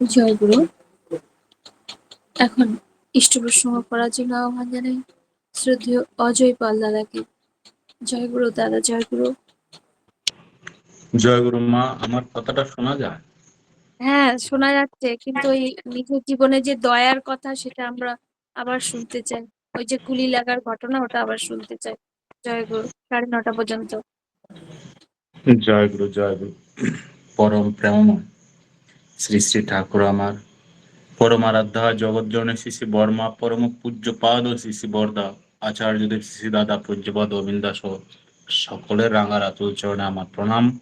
জয় গুরু এখন ইষ্ট প্রসঙ্গ করার জন্য আহ্বান জানাই শ্রদ্ধেয় অজয় পাল দাদাকে। জয় গুরু দাদা জয় গুরু জয় গুরু মা আমার কথাটা শোনা যায়? হ্যাঁ শোনা যাচ্ছে কিন্তু ওই নিজের জীবনে যে দয়ার কথা সেটা আমরা আবার শুনতে চাই। ওই যে কুলি লাগার ঘটনা ওটা আবার শুনতে চাই। জয় গুরু সাড়ে নটা পর্যন্ত। জয় গুরু জয় গুরু পরম প্রেমময়। শ্রী শ্রী ঠাকুর আমার। পরম আরাধ্যা জগৎজনে শ্রী বর্মা পরম পূজ্য পাদ শ্রী শ্রী বরদা, আচার্যদেব শ্রী দাদা পূজ্যপাদ অবিন্দাস সকলের রাঙার আতুল চরণে আমার প্রণাম।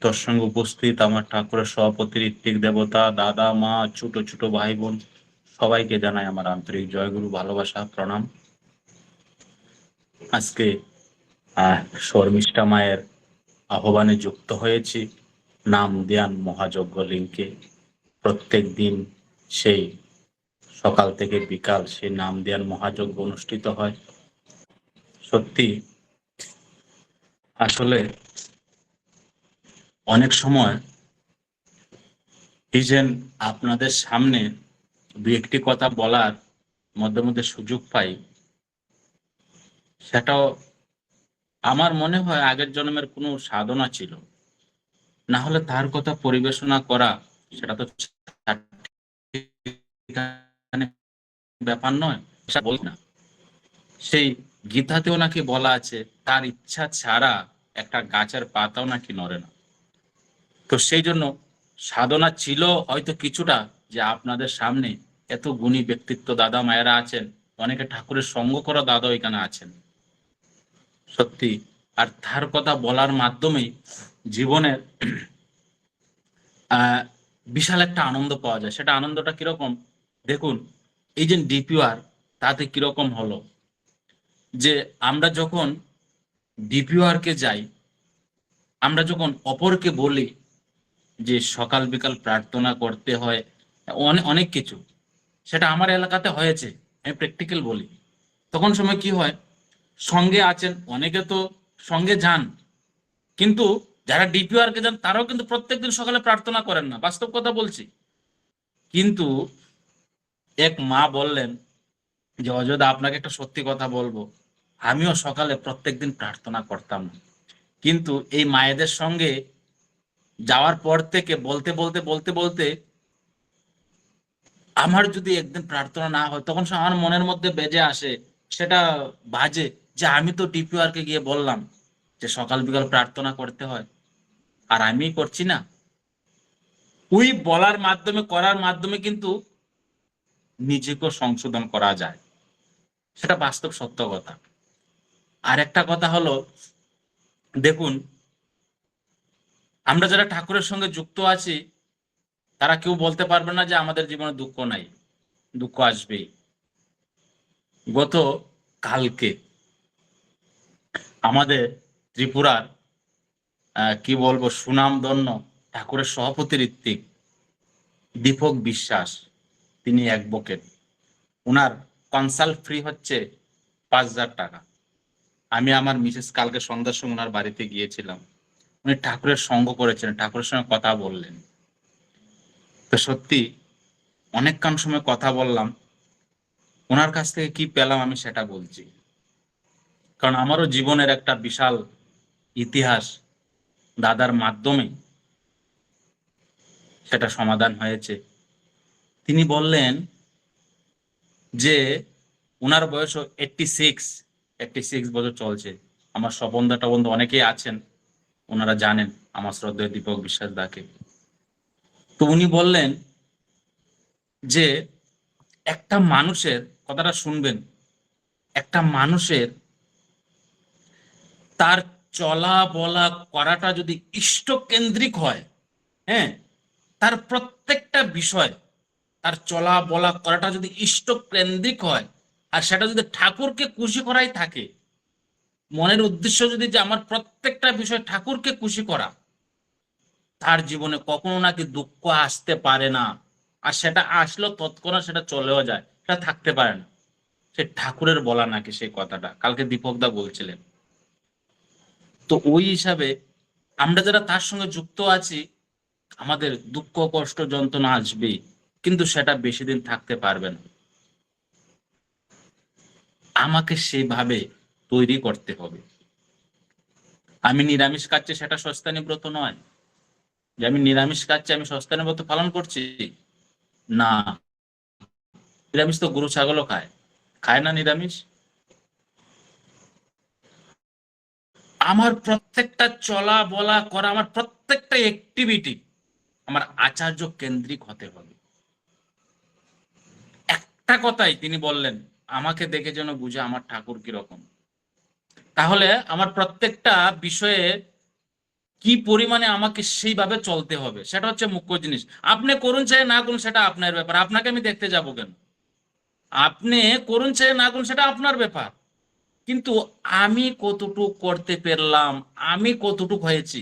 তোর সঙ্গে উপস্থিত আমার ঠাকুরের সভাপতি, ঋত্বিক দেবতা, দাদা, মা, ছোট ছোট ভাই বোন, সবাইকে জানাই আমার আন্তরিক জয়গুরু ভালোবাসা, প্রণাম। আজকে, আহ, শর্মিষ্ঠা মায়ের আহ্বানে যুক্ত হয়েছি। নাম ধ্যান মহাযজ্ঞ লিঙ্কে। প্রত্যেক দিন সেই সকাল থেকে বিকাল সেই নাম ধ্যান মহাযজ্ঞ অনুষ্ঠিত হয়। সত্যি, আসলে অনেক সময় যে আপনাদের সামনে দু একটি কথা বলার মধ্যে মধ্যে সুযোগ পাই, সেটাও আমার মনে হয় আগের জন্মের কোনো সাধনা ছিল। না হলে তার কথা পরিবেশনা করা, সেটা তো ব্যাপার নয় বলি না। সেই গীতাতেও নাকি বলা আছে, তার ইচ্ছা ছাড়া একটা গাছের পাতাও নাকি নড়ে না। তো সেই জন্য সাধনা ছিল হয়তো কিছুটা যে আপনাদের সামনে এত গুণী ব্যক্তিত্ব দাদা মায়েরা আছেন, অনেকে ঠাকুরের সঙ্গ করা দাদা এখানে আছেন। সত্যি, আর তার কথা বলার মাধ্যমেই জীবনের বিশাল একটা আনন্দ পাওয়া যায়। সেটা আনন্দটা কীরকম? দেখুন, এই যে ডিপিআর, তাতে কীরকম হলো? যে আমরা যখন ডিপিআর কে যাই, আমরা যখন অপরকে বলি যে সকাল বিকাল প্রার্থনা করতে হয় অনেক কিছু। সেটা আমার এলাকাতে হয়েছে, আমি প্র্যাকটিক্যাল বলি। তখন সময় কি হয়? সঙ্গে আছেন, অনেকে তো সঙ্গে যান। কিন্তু যারা ডিপিআর কে যান তারাও কিন্তু প্রত্যেকদিন সকালে প্রার্থনা করেন না। বাস্তব কথা বলছি। কিন্তু এক মা বললেন যে, অযোধ্যা, আপনাকে একটা সত্যি কথা বলব। আমিও সকালে প্রত্যেকদিন প্রার্থনা করতাম কিন্তু এই মায়েদের সঙ্গে যাওয়ার পর থেকে বলতে বলতে বলতে বলতে আমার যদি একদিন প্রার্থনা না হয়, তখন আমার মনের মধ্যে বেজে আসে। সেটা বাজে যে, আমি তো ডিপিআর কে গিয়ে বললাম যে, সকাল বিকাল প্রার্থনা করতে হয়। আর আমি করছি না। ওই বলার মাধ্যমে, করার মাধ্যমে কিন্তু নিজেকেও সংশোধন করা যায়। সেটা বাস্তব সত্য কথা। আর একটা কথা হলো, দেখুন, আমরা যারা ঠাকুরের সঙ্গে যুক্ত আছি, তারা কেউ বলতে পারবে না যে আমাদের জীবনে দুঃখ নাই, দুঃখ আসবেই। গত কালকে আমাদের ত্রিপুরার কি বলব, সুনামধন্য ঠাকুরের সভাপতি ঋত্বিক, দীপক বিশ্বাস, তিনি অ্যাডভোকেট ওনার কনসাল্ট ফ্রি হচ্ছে পাঁচ হাজার টাকা। আমি আমার মিসেস কালকে সন্ধ্যার সময় ওনার বাড়িতে গিয়েছিলাম। উনি ঠাকুরের সঙ্গ করেছেন, ঠাকুরের সঙ্গে কথা বললেন। তো সত্যি, অনেকক্ষণ সময় কথা বললাম। ওনার কাছ থেকে কি পেলাম আমি সেটা বলছি। কারণ আমারও জীবনের একটা বিশাল ইতিহাস দাদার মাধ্যমে সেটা সমাধান হয়েছে। তিনি বললেন যে ওনার বয়স এইটটি সিক্স এইটটি সিক্স বছর চলছে। আমার স্বপনদাটা বন্ধু অনেকেই আছেন ওনারা জানেন আমার শ্রদ্ধেয় দীপক বিশ্বাস দাকে। তো উনি বললেন যে, একটা মানুষের কথাটা শুনবেন। একটা মানুষের তার চলা বলা করাটা যদি ইষ্টকেন্দ্রিক হয় হ্যাঁ তার প্রত্যেকটা বিষয়, তার চলা বলা করাটা যদি ইষ্টকেন্দ্রিক হয়, আর সেটা যদি ঠাকুরকে খুশি করাই থাকে, মনের উদ্দেশ্য যদি যে আমার প্রত্যেকটা বিষয় ঠাকুরকে খুশি করা, তার জীবনে কখনো নাকি দুঃখ আসতে পারে না, আর সেটা আসলো তৎক্ষণাৎ সেটা চলেও যায়, সেটা থাকতে পারে না। সে ঠাকুরের বলা নাকি সেই কথাটা, কালকে দীপকদা বলছিলেন। তো ওই হিসাবে আমরা যারা তার সঙ্গে যুক্ত আছি, আমাদের দুঃখ, কষ্ট, যন্ত্রণা আসবে, কিন্তু সেটা বেশি দিন থাকতে পারবে না। আমাকে সেভাবে তৈরি করতে হবে। আমি নিরামিষ খাচ্ছি, সেটা সস্তানি ব্রত নয়। যে আমি নিরামিষ খাচ্ছি, আমি সস্তানি ব্রত পালন করছি? না। নিরামিষ তো গরু, ছাগলও খায়। খায় না নিরামিষ? আমার প্রত্যেকটা চলা, বলা, করা, আমার প্রত্যেকটা অ্যাক্টিভিটি আমার আচার্য কেন্দ্রিক হতে হবে। একটা কথাই তিনি বললেন, আমাকে দেখে যেন বুঝে আমার ঠাকুর কীরকম। তাহলে আমার প্রত্যেকটা বিষয়ে কি পরিমাণে আমাকে সেইভাবে চলতে হবে, সেটা হচ্ছে মুখ্য জিনিস। আপনি করুন চাই, না করুন, সেটা আপনার ব্যাপার। আপনাকে আমি দেখতে যাব কেন? আপনি করুন চাই, না করুন, সেটা আপনার ব্যাপার। কিন্তু আমি কতটুক করতে পারলাম, আমি কতটুক হয়েছি?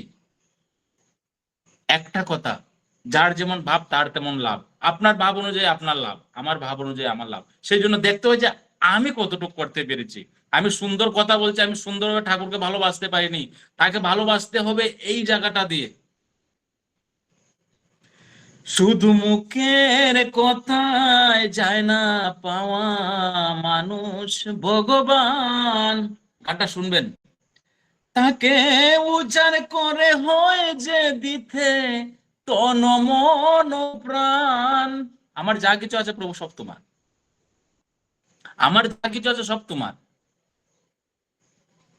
একটা কথা, যার যেমন ভাব, তার তেমন লাভ। আপনার ভাব অনুযায়ী আপনার লাভ, আমার ভাব অনুযায়ী আমার লাভ। সেই জন্য দেখতে হয় যে আমি কতটুক করতে পেরেছি। আমি সুন্দর কথা বলছি, আমি সুন্দরভাবে ঠাকুরকে ভালোবাসতে পারিনি। তাকে ভালোবাসতে হবে এই জায়গাটা দিয়ে। শুধু মুখের কথায় যায় না পাওয়া মানুষ ভগবান। গানটা শুনবেন। তাকে উজাড় করে হয় যে দিতে তন মন প্রাণ। আমার যা কিছু আছে প্রভু, সব তোমার। আমার যা কিছু আছে সব তোমার।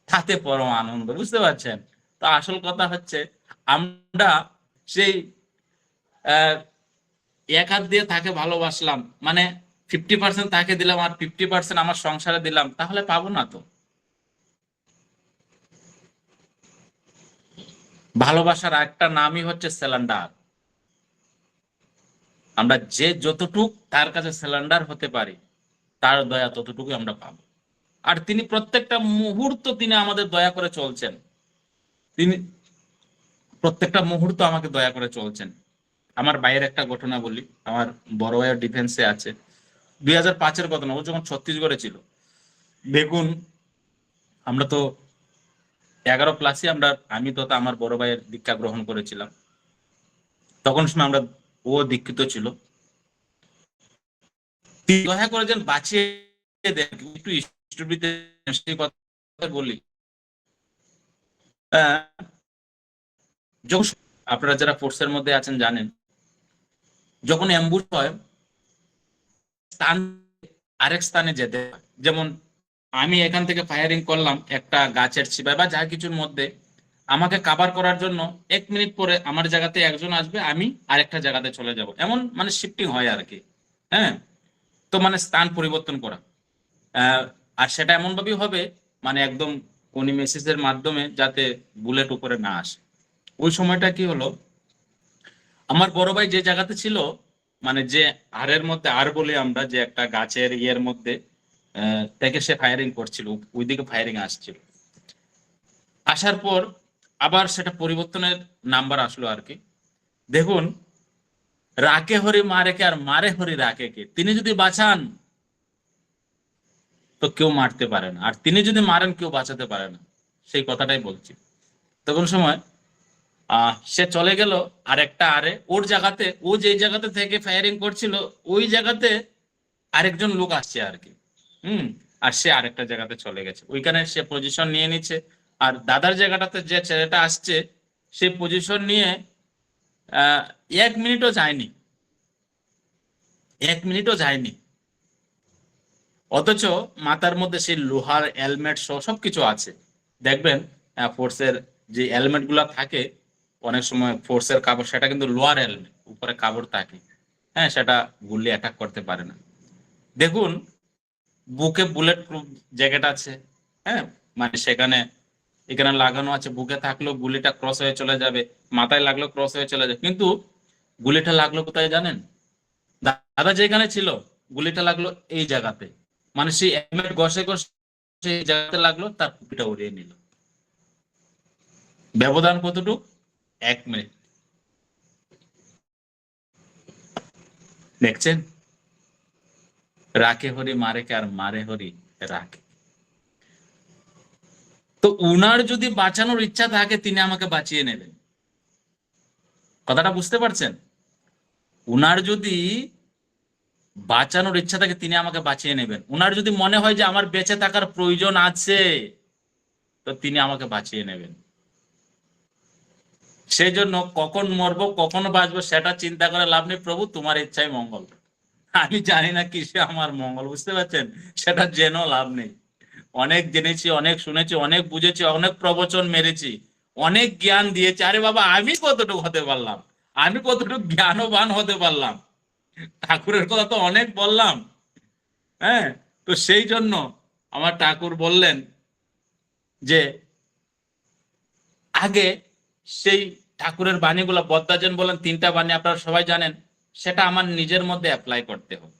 তাতে পরম আনন্দ, বুঝতে পারছেন? তো আসল কথা হচ্ছে, আমরা সেই এক হাত দিয়ে তাকে ভালোবাসলাম। মানে ফিফটি পার্সেন্ট তাকে দিলাম আর ফিফটি পার্সেন্ট আমার সংসারে দিলাম, তাহলে পাবো না তো। ভালোবাসার একটা নামই হচ্ছে সিলিন্ডার। আমরা যে যতটুক তার কাছে সিলিন্ডার হতে পারি, তার দয়া ততটুকু আমরা পাবো। আর তিনি প্রত্যেকটা মুহূর্ত তিনি আমাদের দয়া করে চলছেন। তিনি প্রত্যেকটা মুহূর্ত আমাকে দয়া করে চলছেন। আমার বাইরের একটা ঘটনা বলি, আমার বড় ভাইয়ের ডিফেন্সে আছে। দুই হাজার পাঁচের ঘটনা, ও যখন ছত্তিশগড়ে ছিল, দেখুন, আমরা তো এগারো ক্লাসে আমরা, আমি তো আমার বড় ভাইয়ের দীক্ষা গ্রহণ করেছিলাম। তখন সময় আমরা, ও দীক্ষিত ছিল। দয়া করে যেন বাঁচিয়ে একটু কথা বলি। আপনারা যারা ফোর্সের মধ্যে আছেন জানেন যখন অ্যাম্বুশ হয়, স্থান, আরেক স্থানে যেতে যেমন, আমি এখান থেকে ফায়ারিং করলাম একটা গাছের ছিপায় বা যা কিছুর মধ্যে। আমাকে কাভার করার জন্য এক মিনিট পরে আমার জায়গাতে একজন আসবে, আমি আরেকটা জায়গাতে চলে যাব। এমন মানে শিফটিং হয় আর কি। হ্যাঁ? তো মানে স্থান পরিবর্তন করা। আর সেটা এমন ভাবেই হবে মানে একদম কোনি মেসেজের মাধ্যমে যাতে বুলেট উপরে না আসে। ওই সময়টা কি হলো? আমার বড় ভাই যে জায়গাতে ছিল মানে যে আরের মধ্যে আর বলি আমরা, যে একটা গাছের ইয়ের মধ্যে থেকে সে ফায়ারিং করছিল, ওইদিকে ফায়ারিং আসছিল। আসার পর আবার সেটা পরিবর্তনের নাম্বার আসলো আর কি। দেখুন, রাকে হরি মারে কে আর মারে হরি রাকে কে? তিনি যদি বাঁচান, তো কেউ মারতে পারে না। আর তিনি যদি মারেন, কেউ বাঁচাতে পারে না। সেই কথাটাই বলছি। তখন সময় সে চলে গেল আর একটা আরে। ওর জায়গাতে, ও যে জায়গাতে থেকে ফায়ারিং করছিল, ওই জায়গাতে আরেকজন লোক আসছে আর কি। হুম, আর সে আরেকটা জায়গাতে চলে গেছে। ওইখানে সে পজিশন নিয়ে নিচ্ছে। আর দাদার জায়গাটাতে যে ছেলেটা আসছে, সে পজিশন নিয়ে এক মিনিটও যায়নি। এক মিনিটও যায়নি। অথচ মাথার মধ্যে সেই লোহার হেলমেট সহ সবকিছু আছে। দেখবেন ফোর্সের যে হেলমেটগুলা থাকে অনেক সময় ফোর্সের কাপড়, সেটা কিন্তু লোয়ার হেলমেট উপরে কাপড় থাকে। হ্যাঁ সেটা গুলি অ্যাটাক করতে পারে না। দেখুন, বুকে বুলেট প্রুফ জ্যাকেট আছে হ্যাঁ? মানে সেখানে, এখানে লাগানো আছে, বুকে থাকলেও গুলিটা ক্রস হয়ে চলে যাবে, মাথায় লাগলেও ক্রস হয়ে চলে যাবে। কিন্তু গুলিটা লাগল কোথায় জানেন? দাদা যেখানে ছিল, গুলিটা লাগল এই জায়গাতে। মানে সেই হেলমেট ঘষে ঘষে সেই জায়গাতে লাগল, তার টুপিটা উড়িয়ে নিল। ব্যবধান কতটুক? এক মিনিট। দেখছেন? রাখে হরি, মারে আর মারে হরি রাখে তো উনার যদি বাঁচানোর ইচ্ছা থাকে, তিনি আমাকে বাঁচিয়ে নেবেন। কথাটা বুঝতে পারছেন? উনার যদি বাঁচানোর ইচ্ছা থাকে, তিনি আমাকে বাঁচিয়ে নেবেন। উনার যদি মনে হয় যে আমার বেঁচে থাকার প্রয়োজন আছে, তো তিনি আমাকে বাঁচিয়ে নেবেন। সেই জন্য কখন মরবো, কখন বাঁচবো, সেটা চিন্তা করে লাভ নেই। প্রভু, তোমার ইচ্ছাই মঙ্গল। আমি জানি না কিসে আমার মঙ্গল, বুঝতে পারছেন? সেটা জেনেও লাভ নেই। অনেক জেনেছি, অনেক শুনেছি, অনেক বুঝেছি, অনেক প্রবচন মেরেছি, অনেক জ্ঞান দিয়েছি। আরে বাবা, আমি কতটুকু হতে পারলাম? আমি কতটুকু জ্ঞানবান হতে পারলাম? ঠাকুরের কথা তো অনেক বললাম। হ্যাঁ তো সেই জন্য আমার ঠাকুর বললেন যে, আগে সেই ঠাকুরের বাণীগুলো বদ্দাজন বলেন, তিনটা বাণী আপনারা সবাই জানেন, সেটা আমার নিজের মধ্যে অ্যাপ্লাই করতে হবে।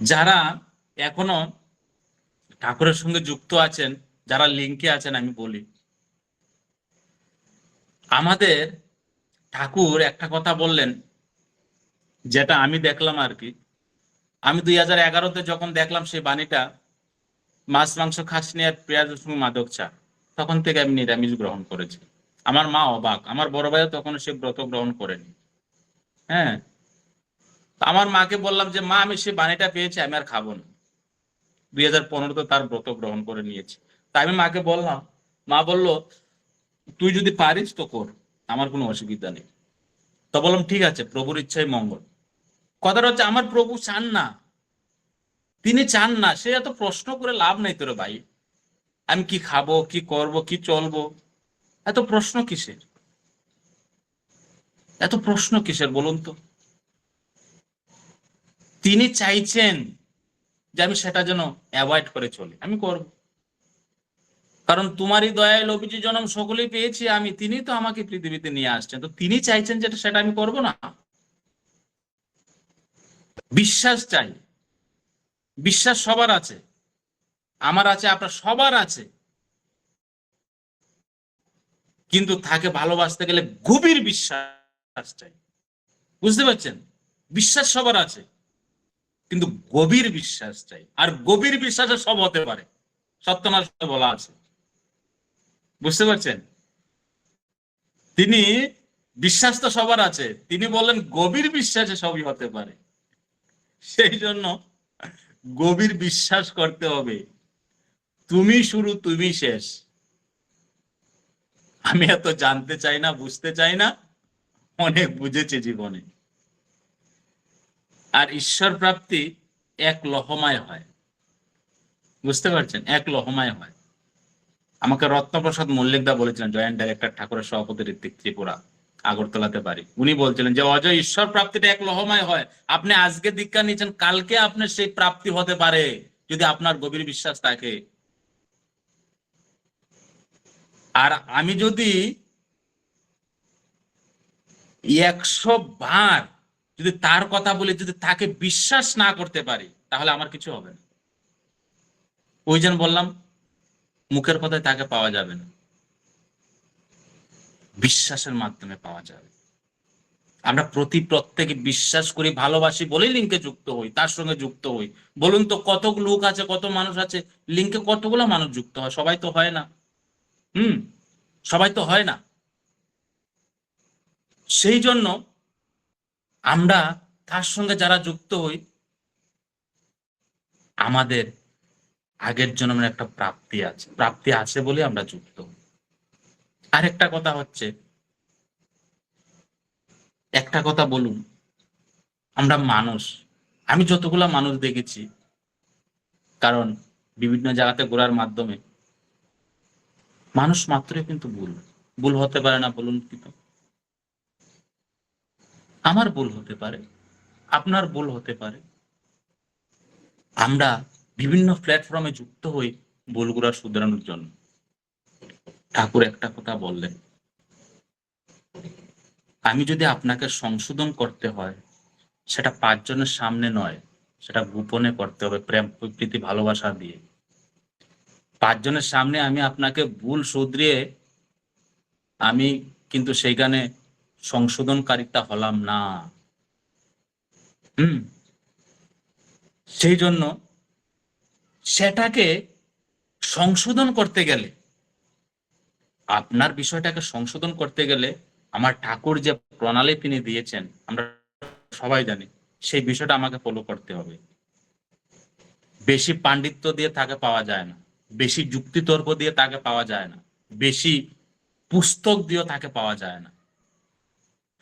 যারা এখনও ঠাকুরের সঙ্গে যুক্ত আছেন, যারা লিঙ্কে আছেন, আমি বলি, আমাদের ঠাকুর একটা কথা বললেন, যেটা আমি দেখলাম আর কি। আমি দুই হাজার এগারোতে যখন দেখলাম সেই বাণীটা, মাছ, মাংস খাসনি আর পেঁয়াজ, রসুন, মাদক, চা। তখন থেকে আমি নিরামিষ গ্রহণ করেছি। আমার মা অবাক। আমার বড় ভাইও তখন সে ব্রত গ্রহণ করেনি। হ্যাঁ? আমার মাকে বললাম যে, মা, আমি সে বাণীটা পেয়েছি, আমি আর খাব না। দুই হাজার পনেরোতে তার ব্রত গ্রহণ করে নিয়েছি। তাই আমি মাকে বললাম, মা বলল, তুই যদি পারিস তো কর, আমার কোনো অসুবিধা নেই। তো বললাম, ঠিক আছে, প্রভুর ইচ্ছাই মঙ্গল। কথাটা হচ্ছে, আমার প্রভু চান না। তিনি চান না। সে এত প্রশ্ন করে লাভ নেই তোর ভাই। আমি কি খাব, কি করব, কি চলবো? এত প্রশ্ন কিসের? এত প্রশ্ন কিসের বলুন তো? তিনি চাইছেন যে আমি সেটা যেন অ্যাভয়েড করে চলি। আমি করব। কারণ তোমারই দয়ায় লবিজি জনম সকলেই পেয়েছি, আমি, তিনি তো আমাকে পৃথিবীতে নিয়ে আসছেন। তো তিনি চাইছেন যেটা সেটা আমি করব না? বিশ্বাস চাই। বিশ্বাস সবার আছে। আমার আছে, আপনার সবার আছে। কিন্তু তাকে ভালোবাসতে গেলে গভীর বিশ্বাস চাই। বুঝতে পারছেন? বিশ্বাস সবার আছে, কিন্তু গভীর বিশ্বাস চাই। আর গভীর বিশ্বাসে সব হতে পারে। সত্যনাশ বলা আছে। বুঝতে পারছেন? তিনি, বিশ্বাস তো সবার আছে। তিনি বলেন গভীর বিশ্বাসে সবই হতে পারে। সেই জন্য গভীর বিশ্বাস করতে হবে। তুমি শুরু, তুমি শেষ। আমি এত জানতে চাই না, বুঝতে চাই না, অনেক বুঝেছি জীবনে। আর ঈশ্বর প্রাপ্তি এক লহমায় হয়। বুঝতে পারছেন? এক লহমায় হয়। আমাকে রত্নপ্রসাদ মল্লিকদা বলেছিলেন, জয়েন্ট ডাইরেক্টর, ঠাকুরের সভাপতি ঋত্বিক ত্রিপুরা, আগরতলাতে পারি উনি বলছিলেন যে, অজয়, ঈশ্বর প্রাপ্তিটা এক লহমায় হয়। আপনি আজকে দীক্ষা নিয়েছেন, কালকে আপনার সেই প্রাপ্তি হতে পারে, যদি আপনার গভীর বিশ্বাস থাকে। আর আমি যদি একশো বার যদি তার কথা বলে যদি তাকে বিশ্বাস না করতে পারি, তাহলে আমার কিছু হবে না। ওই জন্য বললাম, মুখের কথায় তাকে পাওয়া যাবে না। বিশ্বাসের মাধ্যমে পাওয়া যাবে। আমরা প্রতি প্রত্যেকে বিশ্বাস করি, ভালোবাসি বলেই লিঙ্কে যুক্ত হই, তার সঙ্গে যুক্ত হই। বলুন তো কত লোক আছে, কত মানুষ আছে, লিঙ্কে কতগুলো মানুষ যুক্ত হয়? সবাই তো হয় না। হুম, সবাই তো হয় না। সেই জন্য আমরা তার সঙ্গে যারা যুক্ত হই, আমাদের আগের জন্মের একটা প্রাপ্তি আছে। প্রাপ্তি আছে বলে আমরা যুক্ত হই। আরেকটা কথা হচ্ছে, একটা কথা বলুন, আমরা মানুষ। আমি যতগুলা মানুষ দেখেছি, কারণ বিভিন্ন জায়গাতে ঘোরার মাধ্যমে মানুষ মাত্রই কিন্তু ভুল। ভুল হতে পারে না বলুন কিন্তু আমার ভুল হতে পারে, আপনার ভুল হতে পারে। আমরা বিভিন্ন প্ল্যাটফর্মে যুক্ত হই ভুলগুলা শুধরানোর জন্য। ঠাকুর একটা কথা বললেন, আমি যদি আপনাকে সংশোধন করতে হয়, সেটা পাঁচজনের সামনে নয়, সেটা গোপনে করতে হবে প্রেম প্রীতি ভালোবাসা দিয়ে। পাঁচজনের সামনে আমি আপনাকে ভুল শুধরিয়ে আমি কিন্তু সেইখানে সংশোধনকারিতা হলাম না। হুম? সেই জন্য সেটাকে সংশোধন করতে গেলে, আপনার বিষয়টাকে সংশোধন করতে গেলে আমার ঠাকুর যে প্রণালী তিনি দিয়েছেন, আমরা সবাই জানি, সেই বিষয়টা আমাকে ফলো করতে হবে। বেশি পাণ্ডিত্য দিয়ে তাকে পাওয়া যায় না। বেশি যুক্তিতর্ক দিয়ে তাকে পাওয়া যায় না। বেশি পুস্তক দিয়েও তাকে পাওয়া যায় না।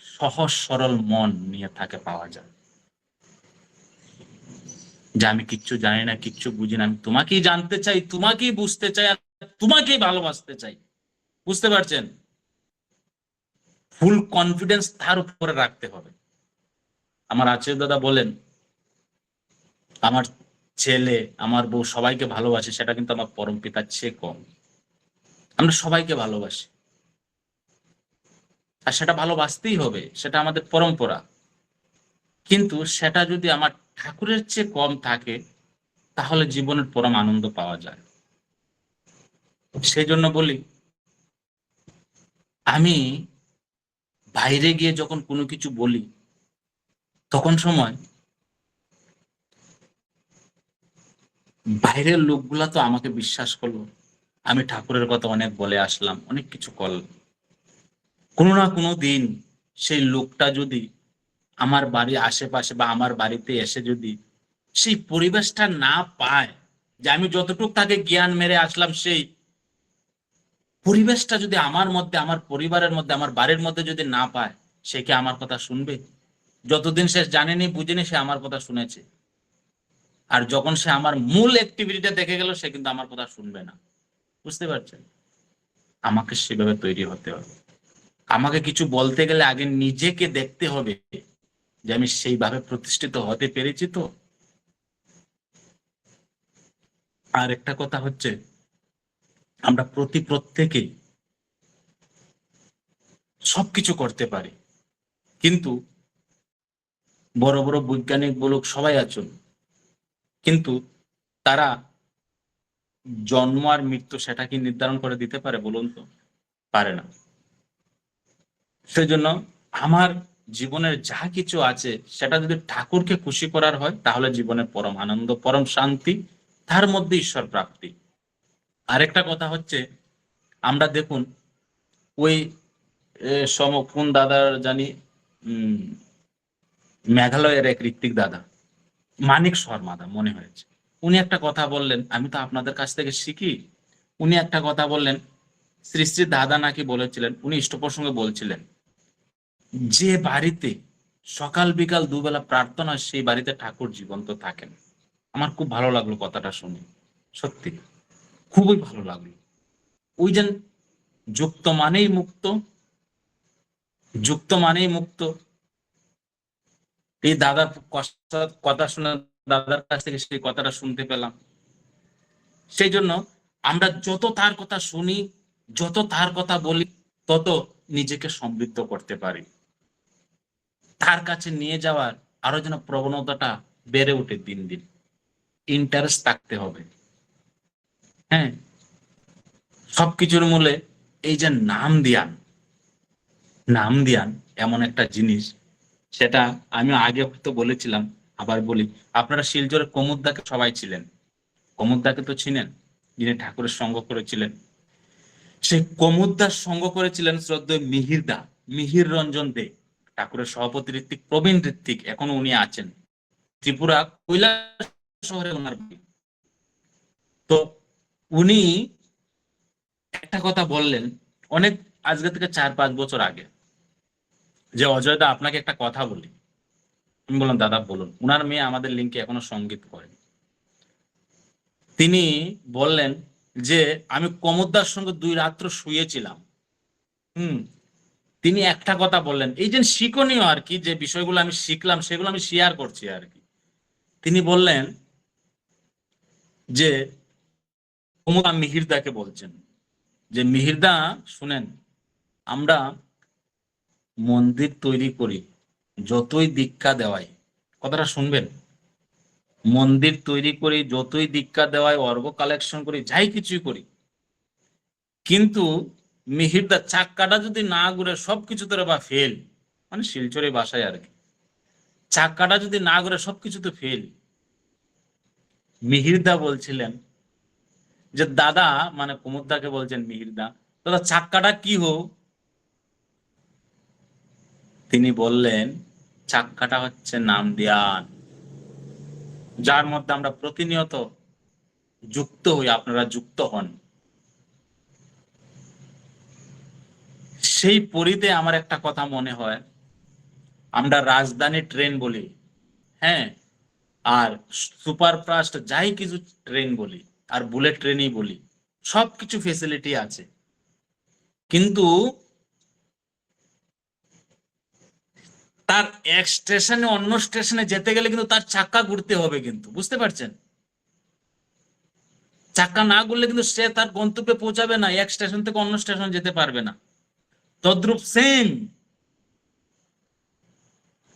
সহজ, সরল মন নিয়ে তাকে পাওয়া যায়। যে আমি কিচ্ছু জানি না, কিচ্ছু বুঝি না, আমি তোমাকেই জানতে চাই, তোমাকেই বুঝতে চাই, আর তোমাকেই ভালোবাসতে চাই। বুঝতে পারছেন? ফুল কনফিডেন্স তার উপরে রাখতে হবে। আমার আচার্য দাদা বলেন, আমার ছেলে, আমার বউ সবাইকে ভালোবাসে, সেটা কিন্তু আমার পরম পিতার চেয়ে কম। আমরা সবাইকে ভালোবাসি। আর সেটা ভালোবাসতেই হবে, সেটা আমাদের পরম্পরা। কিন্তু সেটা যদি আমার ঠাকুরের চেয়ে কম থাকে, তাহলে জীবনের পরম আনন্দ পাওয়া যায়। সেই জন্য বলি, আমি বাইরে গিয়ে যখন কোনো কিছু বলি, তখন সময় বাইরের লোকগুলা তো আমাকে বিশ্বাস করল। আমি ঠাকুরের কথা অনেক বলে আসলাম, অনেক কিছু করলাম। কোনো না কোনো দিন সেই লোকটা যদি আমার বাড়ি আশেপাশে বা আমার বাড়িতে এসে যদি সেই পরিবেশটা না পায়, যে আমি যতটুকু তাকে জ্ঞান মেরে আসলাম, সেই পরিবেশটা যদি আমার মধ্যে, আমার পরিবারের মধ্যে, আমার বাড়ির মধ্যে যদি না পায়, সে কি আমার কথা শুনবে? যতদিন সে জানেনি, বুঝেনি, সে আমার কথা শুনেছে। আর যখন সে আমার মূল অ্যাক্টিভিটিটা দেখে গেল, সে কিন্তু আমার কথা শুনবে না। বুঝতে পারছেন? আমাকে সেভাবে তৈরি হতে হবে। আমাকে কিছু বলতে গেলে আগে নিজেকে দেখতে হবে যে আমি সেইভাবে প্রতিষ্ঠিত হতে পেরেছি তো। আর একটা কথা হচ্ছে, আমরা প্রতি প্রত্যেকেই সবকিছু করতে পারি। কিন্তু বড় বড় বৈজ্ঞানিক বলুক সবাই আছেন কিন্তু তারা জন্ম আর মৃত্যু সেটা কি নির্ধারণ করে দিতে পারে বলুন তো? পারে না। সেজন্য আমার জীবনের যা কিছু আছে, সেটা যদি ঠাকুরকে খুশি করার হয়, তাহলে জীবনের পরম আনন্দ, পরম শান্তি, তার মধ্যে ঈশ্বর প্রাপ্তি। আরেকটা কথা হচ্ছে, আমরা দেখুন, ওই সম, কোন দাদার জানি, উম, মেঘালয়ের এক ঋত্বিক দাদা। মানিক শর্মা দা, মনে হয়েছে। উনি একটা কথা বললেন, আমি তো আপনাদের কাছ থেকে শিখি। উনি একটা কথা বললেন, শ্রী শ্রী দাদা নাকি বলেছিলেন, উনি ইষ্ট প্রসঙ্গে বলছিলেন, যে বাড়িতে সকাল বিকাল দুবেলা প্রার্থনা সেই বাড়িতে ঠাকুর জীবন্ত থাকেন। আমার খুব ভালো লাগল কথাটা শুনে, সত্যি। খুবই ভালো লাগল। ওই যেন যুক্ত মানেই মুক্ত, যুক্ত মানেই মুক্ত এই দাদার কথা শুনে দাদার কাছ থেকে সেই কথাটা শুনতে পেলাম। সেই জন্য আমরা যত তার কথা শুনি, যত তার কথা বলি, তত নিজেকে সমৃদ্ধ করতে পারি। তার কাছে নিয়ে যাওয়ার আরও যেন প্রবণতাটা বেড়ে ওঠে দিন দিন। ইন্টারেস্ট থাকতে হবে। হ্যাঁ সবকিছুর মূলে এই যে নাম দিয়ান নাম দিয়ান এমন একটা জিনিস সেটা আমি আগে তো বলেছিলাম, আবার বলি। আপনারা শিলচরের কমুদ্দাকে সবাই ছিলেন কমুদ্দাকে তো ছিলেন যিনি ঠাকুরের সঙ্গ করেছিলেন। সেই কমুদ্দার সঙ্গ করেছিলেন শ্রদ্ধেয় মিহিরদা মিহির রঞ্জন দে, ঠাকুরের সভাপতি ঋত্বিক, প্রবীণ ঋত্বিক, এখনও উনি আছেন। ত্রিপুরা কৈলাস শহরে ওনার। তো উনি একটা কথা বললেন, অনেক আজকে থেকে চার পাঁচ বছর আগে। যে অজয় দা আপনাকে একটা কথা বলি। আমি বললাম, দাদা, বলুন। উনার মেয়ে আমাদের লিঙ্কে এখনও সংগীত করেন তিনি বললেন যে, আমি কমরদার সঙ্গে দুই রাত্র শুয়েছিলাম। হুম। তিনি একটা কথা বললেন, এই যে শিক্ষণীয় আর কি, যে বিষয়গুলো আমি শিখলাম, সেগুলো আমি শেয়ার করছি আর কি। তিনি বললেন যে, কমুদা মিহিরদাকে বলছেন। যে, মিহিরদা, শুনেন, আমরা মন্দির তৈরি করি, যতই দীক্ষা দেওয়াই। কথাটা শুনবেন? মন্দির তৈরি করি, যতই দীক্ষা দেওয়াই অর্ঘ কালেকশন করি, যাই কিছুই করি। কিন্তু মিহিরদা চাক্কাটা যদি না ঘুরে সবকিছু তোরা বা ফেল মানে শিলচরে বাসায় আর কি। চাক্কাটা যদি না ঘুরে সবকিছু তো ফেল মিহিরদা বলছিলেন যে, দাদা মানে কুমুদদাকে বলছেন মিহিরদা দাদা, চাক্কাটা কি হোক তিনি বললেন, চাক্কাটা হচ্ছে নাম ধ্যান যার মধ্যে আমরা প্রতিনিয়ত যুক্ত হই, আপনারা যুক্ত হন। সেই পরিতে আমার একটা কথা মনে হয়, আমরা রাজধানী ট্রেন বলি হ্যাঁ আর সুপার ফাস্ট যাই কিছু ট্রেন বলি, আর বুলেট ট্রেনই বলি, সবকিছু ফেসিলিটি আছে। কিন্তু তার এক স্টেশনে অন্য স্টেশনে যেতে গেলে কিন্তু তার চাক্কা ঘুরতে হবে কিন্তু, বুঝতে পারছেন? চাক্কা না ঘুরলে কিন্তু সে তার গন্তব্যে পৌঁছাবে না, এক স্টেশন থেকে অন্য স্টেশন যেতে পারবে না। তদ্রুপ সেম।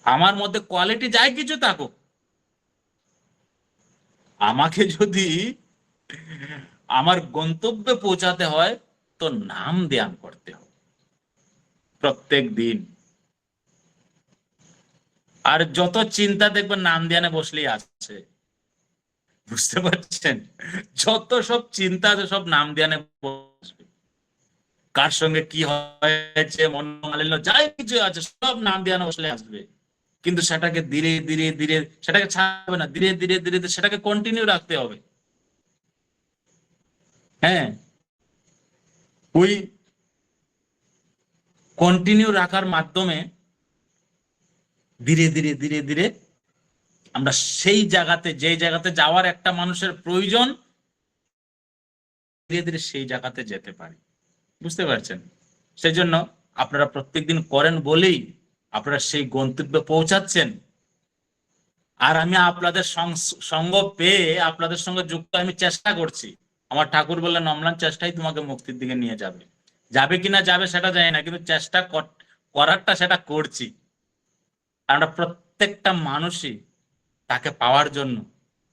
আমার মধ্যে কোয়ালিটি যাই কিছু থাকুক। আমাকে যদি আমার গন্তব্যে পৌঁছাতে হয়, তো নাম ধ্যান করতে হবে। প্রত্যেক দিন। আর যত চিন্তা দেখবেন, নাম ধ্যানে বসলেই আছে। বুঝতে পারছেন? যত সব চিন্তা আছে, সব নাম ধ্যানে বসবে। কার সঙ্গে কি হয়েছে, মন মালিন্য, যাই কিছু আছে, সব নাম ধ্যানে বসলে আসবে। কিন্তু সেটাকে ধীরে ধীরে ধীরে, সেটাকে ছাড়বে না। ধীরে ধীরে ধীরে সেটাকে কন্টিনিউ রাখতে হবে। হ্যাঁ? ওই কন্টিনিউ রাখার মাধ্যমে ধীরে ধীরে ধীরে ধীরে আমরা সেই জায়গাতে, যেই জায়গাতে যাওয়ার একটা মানুষের প্রয়োজন, ধীরে ধীরে সেই জায়গাতে যেতে পারি। বুঝতে পারছেন? সেই জন্য আপনারা প্রত্যেকদিন করেন বলেই আপনারা সেই গন্তব্যে পৌঁছাচ্ছেন। আর আমি আপনাদের সঙ্গ পেয়ে আপনাদের সঙ্গে যুক্ত আমি চেষ্টা করছি। আমার ঠাকুর বললেন, অম্লান, চেষ্টাই তোমাকে মুক্তির দিকে নিয়ে যাবে। যাবে কিনা যাবে সেটা জানি না, কিন্তু চেষ্টা কর- করারটা সেটা করছি। আমরা প্রত্যেকটা মানুষই তাকে পাওয়ার জন্য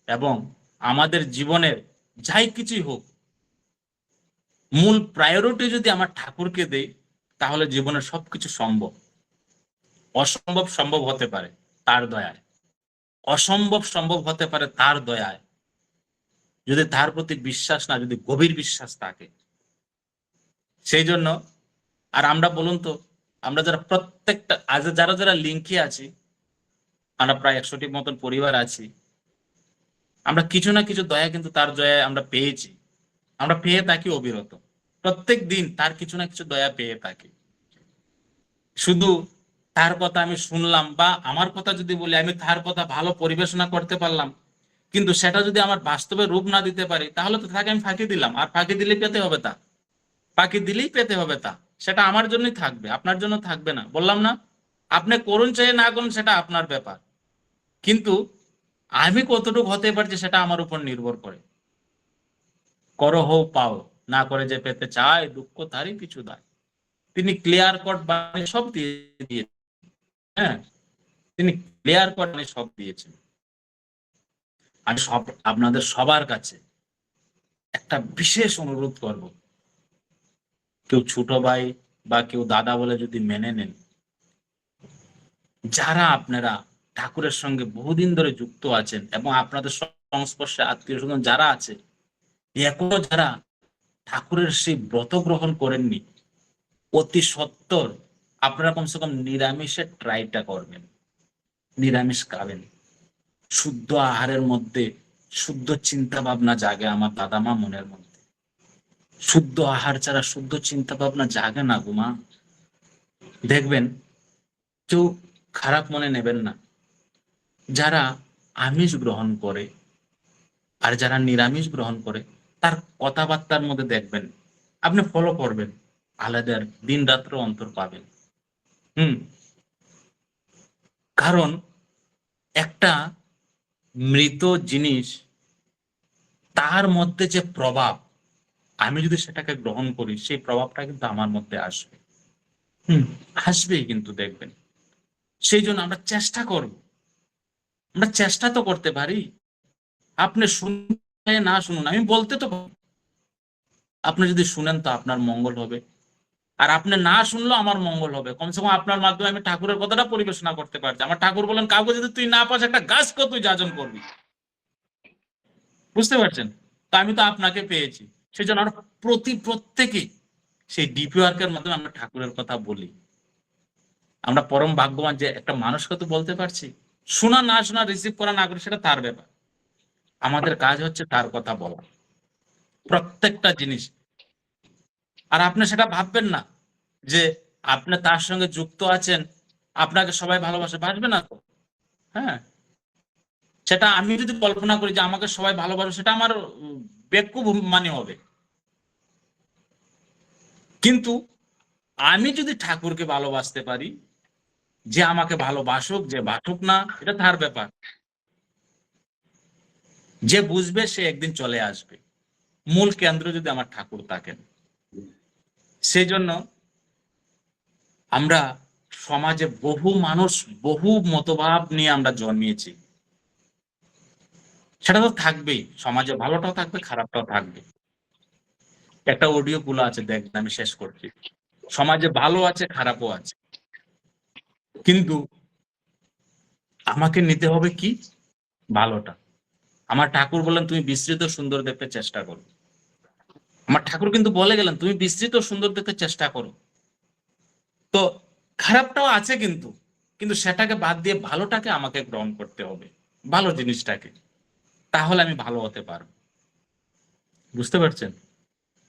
এবং আমাদের জীবনের যাই কিছুই হোক, মূল প্রায়োরিটি যদি আমার ঠাকুরকে দেই, তাহলে জীবনের সবকিছু সম্ভব। অসম্ভব সম্ভব হতে পারে তার দয়ায়। অসম্ভব সম্ভব হতে পারে তার দয়ায়। যদি তার প্রতি বিশ্বাস না, যদি গভীর বিশ্বাস থাকে। সেই জন্য, আর আমরা বলুন তো আমরা যারা প্রত্যেকটা, আজ যারা যারা লিঙ্কে আছি, আমরা প্রায় একশোটি মতন পরিবার আছি, আমরা কিছু না কিছু দয়া কিন্তু তার দয়ায় আমরা পেয়েছি। আমরা পেয়ে থাকি অবিরত। প্রত্যেক দিন তার কিছু না কিছু দয়া পেয়ে থাকি। শুধু তার কথা আমি শুনলাম বা আমার কথা যদি বলি, আমি তার কথা ভালো পরিবেশনা করতে পারলাম, কিন্তু সেটা যদি আমার বাস্তবে রূপ না দিতে পারি, তাহলে তো তাকে আমি ফাঁকি দিলাম। আর ফাঁকি দিলেই পেতে হবে তা। ফাঁকি দিলেই পেতে হবে তা। সেটা আমার জন্যই থাকবে, আপনার জন্য থাকবে না। বললাম না, আপনি করুন চাই না করুন সেটা আপনার ব্যাপার। কিন্তু আমি কতটুকু হতে পারছি সেটা আমার উপর নির্ভর করে। করো হো পাও, না করে যে পেতে চায়, দুঃখ তারই পিছু দায়। তিনি ক্লিয়ার কট বাণী সব দিয়ে দিয়েছেন। হ্যাঁ তিনি ক্লিয়ার কট বাণী সব দিয়েছেন। আমি সব, আপনাদের সবার কাছে একটা বিশেষ অনুরোধ করব। কেউ ছোট ভাই বা কেউ দাদা বলে যদি মেনে নেন, যারা আপনারা ঠাকুরের সঙ্গে বহুদিন ধরে যুক্ত আছেন এবং আপনাদের সংস্পর্শে আত্মীয় স্বজন যারা আছে, এখনও যারা ঠাকুরের সেই ব্রত গ্রহণ করেননি, অতি সত্তর আপনারা কমসে কম নিরামিষের ট্রাইটা করবেন, নিরামিষ খাবেন। শুদ্ধ আহারের মধ্যে শুদ্ধ চিন্তা ভাবনা জাগে আমার দাদা মা মনের মধ্যে। শুদ্ধ আহার ছাড়া শুদ্ধ চিন্তা ভাবনা জাগে না গুমা দেখবেন, কেউ খারাপ মনে নেবেন না। যারা আমিষ গ্রহণ করে আর যারা নিরামিষ গ্রহণ করে, তার কথাবার্তার মধ্যে দেখবেন, আপনি ফলো করবেন, আলাদা দিন রাত্র অন্তর পাবেন। হুম। কারণ একটা মৃত জিনিস, তার মধ্যে যে প্রভাব আমি যদি সেটাকে গ্রহণ করি, সেই প্রভাবটা কিন্তু আমার মধ্যে আসবে। হুম, আসবেই কিন্তু দেখবেন। সেই জন্য আমরা চেষ্টা করব। আমরা চেষ্টা তো করতে পারি। আপনি শুনে না শুনুন, আমি বলতে তো আপনি যদি শুনেন তো আপনার মঙ্গল হবে। আর আপনি না শুনলেও আমার মঙ্গল হবে। কমসে কম আপনার মাধ্যমে আমি ঠাকুরের কথাটা পরিবেশনা করতে পারছি। আমার ঠাকুর বলেন, কাউকে যদি তুই না পাস, একটা গাছকে তুই যাজন করবি। বুঝতে পারছেন? তা আমি তো আপনাকে পেয়েছি। সেই জন্য আমরা প্রতি প্রত্যেকেই সেই ডিপি ওয়ার্কের মাধ্যমে আমরা ঠাকুরের কথা বলি। আমরা পরম ভাগ্যবান যে একটা মানুষকে তো বলতে পারছি, শোনা না শোনা রিসিভ করা না করে, সেটা তার ব্যাপার। আমাদের কাজ হচ্ছে তার কথা বলা। প্রত্যেকটা জিনিস। আর আপনি সেটা ভাববেন না যে আপনি তার সঙ্গে যুক্ত আছেন, আপনাকে সবাই ভালোবাসে বাসবে না তো? হ্যাঁ। সেটা আমি যদি কল্পনা করি যে আমাকে সবাই ভালোবাসে, সেটা আমার বেকুব মানে হবে। কিন্তু আমি যদি ঠাকুরকে ভালোবাসতে পারি, যে আমাকে ভালোবাসুক, যে বাসুক না, এটা তার ব্যাপার। যে বুঝবে সে একদিন চলে আসবে। মূল কেন্দ্র যদি আমার ঠাকুর থাকেন। সেই জন্য আমরা সমাজে বহু মানুষ বহু মতভাব নিয়ে আমরা জন্মিয়েছি। সেটা তো থাকবেই, সমাজে ভালোটাও থাকবে, খারাপটাও থাকবে। একটা অডিও গুলো আছে দেখবেন আমি শেষ করছি। সমাজে ভালো আছে, খারাপও আছে। কিন্তু আমাকে নিতে হবে কি? ভালোটা। আমার ঠাকুর বললেন, তুমি বিস্তৃত সুন্দর দেখতে চেষ্টা করো। আমার ঠাকুর কিন্তু বলে গেলেন, তুমি বিস্তৃত সুন্দর দেখতে চেষ্টা করো। তো খারাপটাও আছে কিন্তু কিন্তু সেটাকে বাদ দিয়ে ভালোটাকে আমাকে গ্রহণ করতে হবে। ভালো জিনিসটাকে। তাহলে আমি ভালো হতে পারব। বুঝতে পারছেন?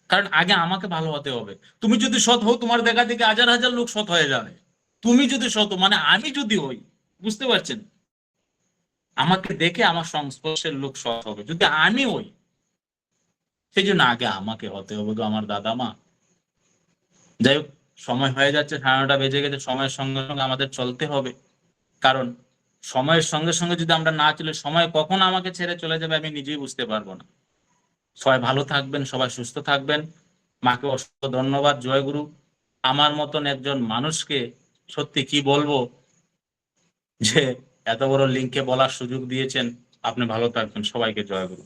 কারণ আগে আমাকে ভালো হতে হবে। তুমি যদি সৎ হও, তোমার দেখা দেখে হাজার হাজার লোক সৎ হয়ে যাবে। তুমি যদি সৎ মানে আমি যদি হই, বুঝতে পারছেন? আমাকে দেখে আমার সংস্পর্শের লোক সৎ হবে। যদি আমি হই সেই জন্য আগে আমাকে হতে হবে গো আমার দাদা মা যাই হোক, সময় হয়ে যাচ্ছে, সাড়ে নটা বেজে গেছে, সময়ের সঙ্গে সঙ্গে আমাদের চলতে হবে। কারণ সময়ের সঙ্গে সঙ্গে যদি আমরা না চলে, সময় কখন আমাকে ছেড়ে চলে যাবে আমি নিজেই বুঝতে পারব না। সবাই ভালো থাকবেন, সবাই সুস্থ থাকবেন। মাকে অসংখ্য ধন্যবাদ, জয়গুরু। আমার মতন একজন মানুষকে সত্যি কি বলব যে, এত বড় লিঙ্কে বলার সুযোগ দিয়েছেন। আপনি ভালো থাকবেন। সবাইকে জয়গুরু।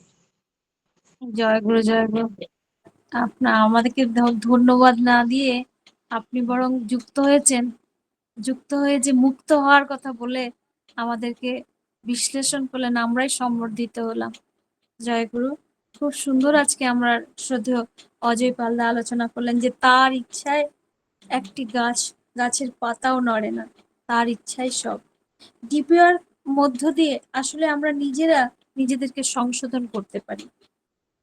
জয় গুরু জয় গুরু আপনার আমাদেরকে ধন্যবাদ না দিয়ে আপনি বরং যুক্ত হয়েছেন। যুক্ত হয়ে যে মুক্ত হওয়ার কথা বলে আমাদেরকে বিশ্লেষণ করলেন, আমরাই সম্বর্ধিত হলাম। জয় গুরু। খুব সুন্দর আজকে আমরা শ্রদ্ধেয় অজয় পাল্লা আলোচনা করলেন যে, তার ইচ্ছায় একটি গাছ, গাছের পাতাও নড়ে না। তার ইচ্ছাই সব। ডিপিআর মধ্য দিয়ে আসলে আমরা নিজেরা নিজেদেরকে সংশোধন করতে পারি।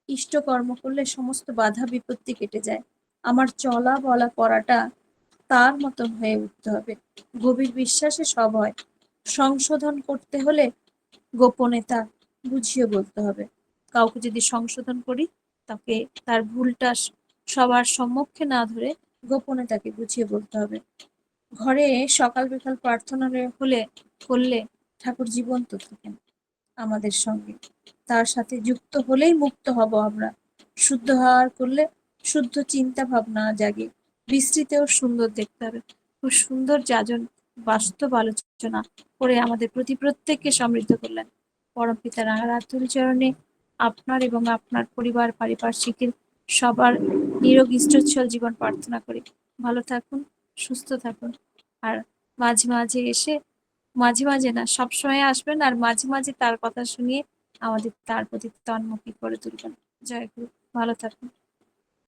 ইষ্টকর্ম করলে সমস্ত বাধা বিপত্তি কেটে যায়। আমার চলা বলা করাটা তার মতন হয়ে উঠতে হবে। গভীর বিশ্বাসে সব হয়। সংশোধন করতে হলে গোপনে তা বুঝিয়ে বলতে হবে। কাউকে যদি সংশোধন করি, তাকে তার ভুলটা সবার সম্মুখে না ধরে গোপনে তাকে বুঝিয়ে বলতে হবে। ঘরে সকাল বিকাল প্রার্থনা হলে, করলে ঠাকুর জীবন্ত থাকেন আমাদের সঙ্গে। তার সাথে যুক্ত হলেই মুক্ত হব আমরা। শুদ্ধ হওয়ার করলে শুদ্ধ চিন্তা ভাবনা জাগে। বিস্তৃতেও সুন্দর দেখতে হবে। খুব সুন্দর যাজন বাস্তব আলোচনা করে আমাদের প্রতি প্রত্যেককে সমৃদ্ধ করলেন। পরম পিতা রাতুল চরণে আপনার এবং আপনার পরিবার পারিপার্শ্বিকের সবার নিরোগ ইষ্টচ্ছল জীবন প্রার্থনা করি। ভালো থাকুন, সুস্থ থাকুন। আর মাঝে মাঝে এসে, মাঝে মাঝে না সবসময় আসবেন আর মাঝে মাঝে তার কথা শুনিয়ে আমাদের তার প্রতি তন্মুখী করে তুলবেন। জয় গুরু, ভালো থাকুন।